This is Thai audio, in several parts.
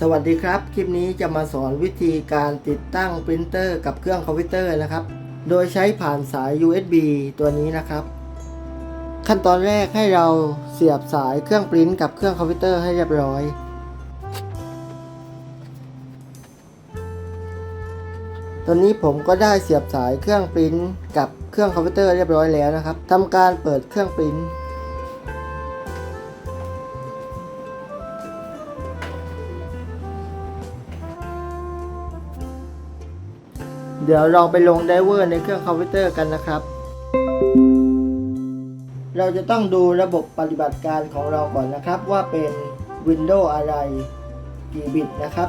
สวัสดีครับ คลิปนี้จะมาสอนวิธีการติดตั้งปรินเตอร์กับเครื่องคอมพิวเตอร์นะครับ โดยใช้ผ่านสาย USB ตัวนี้นะครับ ขั้นตอนแรกให้เราเสียบสายเครื่องปริ้นกับเครื่องคอมพิวเตอร์ให้เรียบร้อย ตอนนี้ผมก็ได้เสียบสายเครื่องปริ้นกับเครื่องคอมพิวเตอร์เรียบร้อยแล้วนะครับทำการเปิดเครื่องปริ้น เดี๋ยวเราไปลงไดเวอร์ในเครื่องคอมพิวเตอร์กันนะครับ เราจะต้องดูระบบปฏิบัติการของเราก่อนนะครับ ว่าเป็น Windows อะไรกี่บิตนะครับ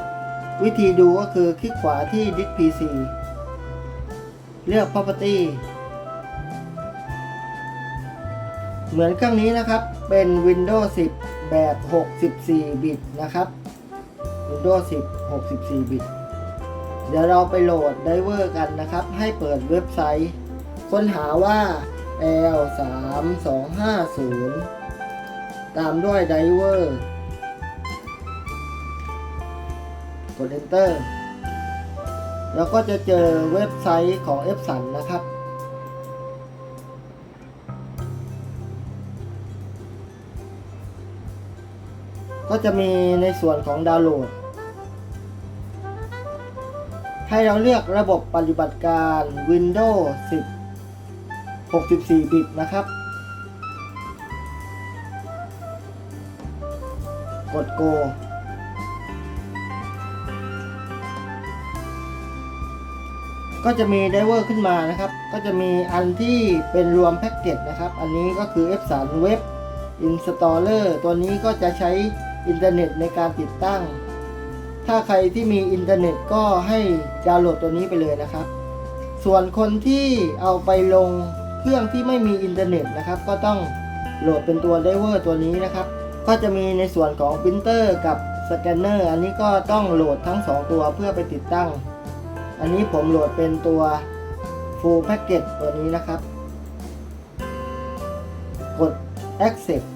วิธีดูก็คือคลิกขวาที่ Disk PC เลือก Property เหมือนเครื่องนี้นะครับเป็น Windows 10 แบบ 64 บิตนะครับ Windows 10 64 บิต เดี๋ยวเราไปโหลดไดเวอร์กันนะครับ ให้เปิดเว็บไซต์ ค้นหาว่า L 3 2 5 0 ตามด้วยไดเวอร์กด Enter แล้วก็จะเจอเว็บไซต์ของ f อ n นะครับ ก็จะมีในส่วนของดาวน์โหลด ให้เราเลือกระบบปฏิบัติการ Windows 10 64 บิตนะครับ กด Go ก็จะมีไดเวอร์ขึ้นมานะครับ ก็จะมีอันที่เป็นรวมแพ็กเกจนะครับ อันนี้ก็คือ F3 Web Installer ตัวนี้ก็จะใช้อินเทอร์เน็ตในการติดตั้ง ถ้าใครที่มีอินเทอร์เน็ตก็ให้ดาวน์โหลดตัวนี้ไปเลยนะครับ ส่วนคนที่เอาไปลงเครื่องที่ไม่มีอินเทอร์เน็ตนะครับ ก็ต้องโหลดเป็นตัวไดเวอร์ตัวนี้นะครับ ก็จะมีในส่วนของปรินเตอร์กับสแกนเนอร์อันนี้ก็ต้องโหลดทั้ง 2 ตัวเพื่อไปติดตั้ง อันนี้ผมโหลดเป็นตัว Full Package ตัวนี้นะครับ กด Accept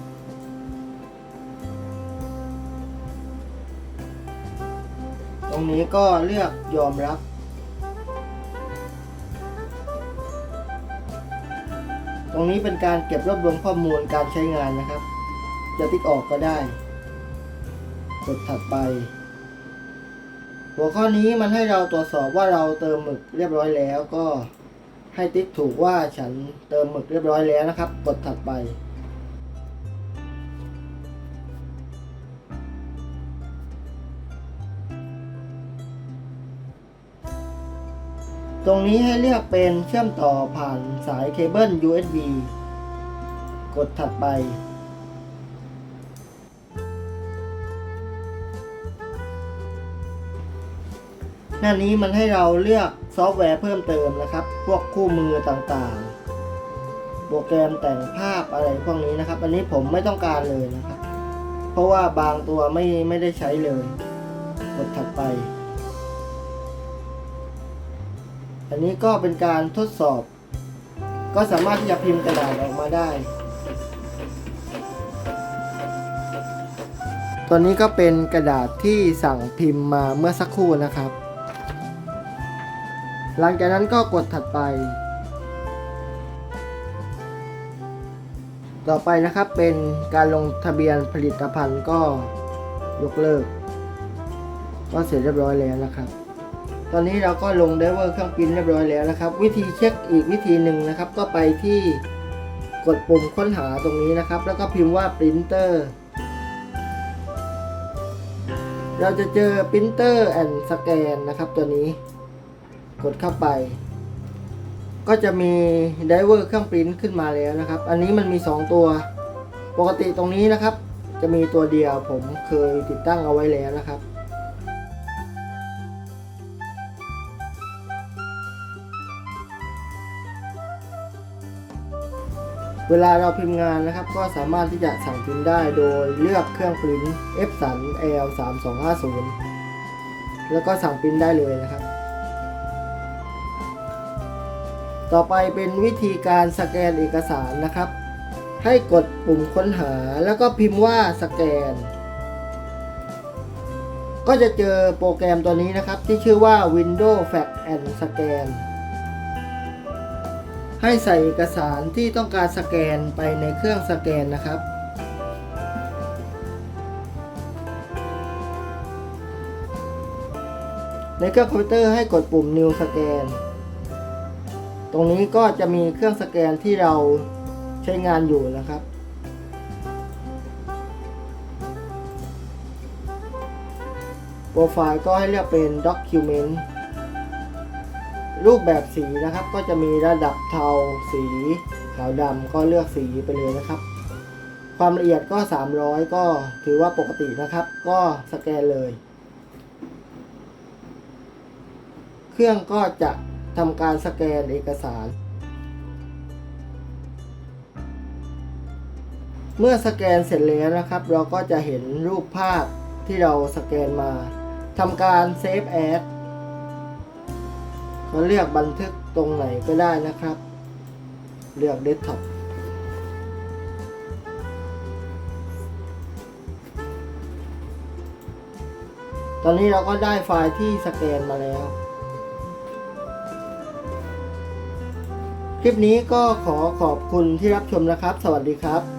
รงนี้ก็เลือกยอมรับ ตรงนี้เป็นการเก็บรวบรวมข้อมูลการใช้งานนะครับ จะติ๊กออกก็ได้ กดถัดไป หัวข้อนี้มันให้เราตรวจสอบว่าเราเติมหมึกเรียบร้อยแล้วก็ให้ติ๊กถูกว่าฉันเติมหมึกเรียบร้อยแล้วนะครับ กดถัดไป ตรงนี้ให้เลือกเป็นเชื่อมต่อผ่านสายเคเบิล USB กดถัดไป หน้านี้มันให้เราเลือกซอฟต์แวร์เพิ่มเติมนะครับ พวกคู่มือต่างๆ โปรแกรมแต่งภาพอะไรพวกนี้นะครับ อันนี้ผมไม่ต้องการเลยนะครับ เพราะว่าบางตัวไม่ไม่ได้ใช้เลย กดถัดไป อันนี้ก็เป็นการทดสอบ ก็สามารถที่จะพิมพ์กระดาษออกมาได้ ตัวนี้ก็เป็นกระดาษที่สั่งพิมพ์มาเมื่อสักครู่นะครับ หลังจากนั้นก็กดถัดไป ต่อไปนะครับเป็นการลงทะเบียนผลิตภัณฑ์ก็ยกเลิก ก็เสร็จเรียบร้อยแล้วนะครับ ตอนนี้เราก็ลงไดเวอร์เครื่องปิ้นเรียบร้อยแล้วนะครับ วิธีเช็คอีกวิธีหนึ่งนะครับ ก็ไปที่กดปุ่มค้นหาตรงนี้นะครับ แล้วก็พิมพ์ว่าปรินเตอร์เราจะเจอปรินเตอร์แอนด์สแกนนะครับตัวนี้ กดเข้าไป ก็จะมีไดเวอร์เครื่องปริ้นขึ้นมาแล้วนะครับ อันนี้มันมี 2 ตัว ปกติตรงนี้นะครับ จะมีตัวเดียวผมเคยติดตั้งเอาไว้แล้วนะครับ เวลาเราพิมพ์งานนะครับ ก็สามารถที่จะสั่งพิมพ์ได้โดยเลือกเครื่องปริ้น f 3 l 3 2 5 0แล้วก็สั่งปริ้นได้เลยนะครับ ต่อไปเป็นวิธีการสแกนเอกสารนะครับ ให้กดปุ่มค้นหาแล้วก็พิมพ์ว่าสแกน ก็จะเจอโปรแกรมตัวนี้นะครับ ที่ชื่อว่า Windows Fact and Scan ให้ใส่เอกสารที่ต้องการสแกนไปในเครื่องสแกนนะครับ ในเครื่องคอมพิวเตอร์ให้กดปุ่ม New Scan ตรงนี้ก็จะมีเครื่องสแกนที่เราใช้งานอยู่นะครับ โปรไฟล์ก็ให้เลือกเป็น Document รูปแบบสีนะครับ ก็จะมีระดับเทาสีขาวดำก็เลือกสีไปเลยนะครับ ความละเอียดก็ 300 ก็ถือว่าปกตินะครับ ก็สแกนเลย เครื่องก็จะทำการสแกนเอกสาร เมื่อสแกนเสร็จแล้วนะครับ เราก็จะเห็นรูปภาพที่เราสแกนมาทำการเซฟแอด ก็เลือกบันทึกตรงไหนก็ได้นะครับ เลือกเดสก์ท็อปตอนนี้เราก็ได้ไฟล์ที่สแกนมาแล้ว คลิปนี้ก็ขอขอบคุณที่รับชมนะครับ สวัสดีครับ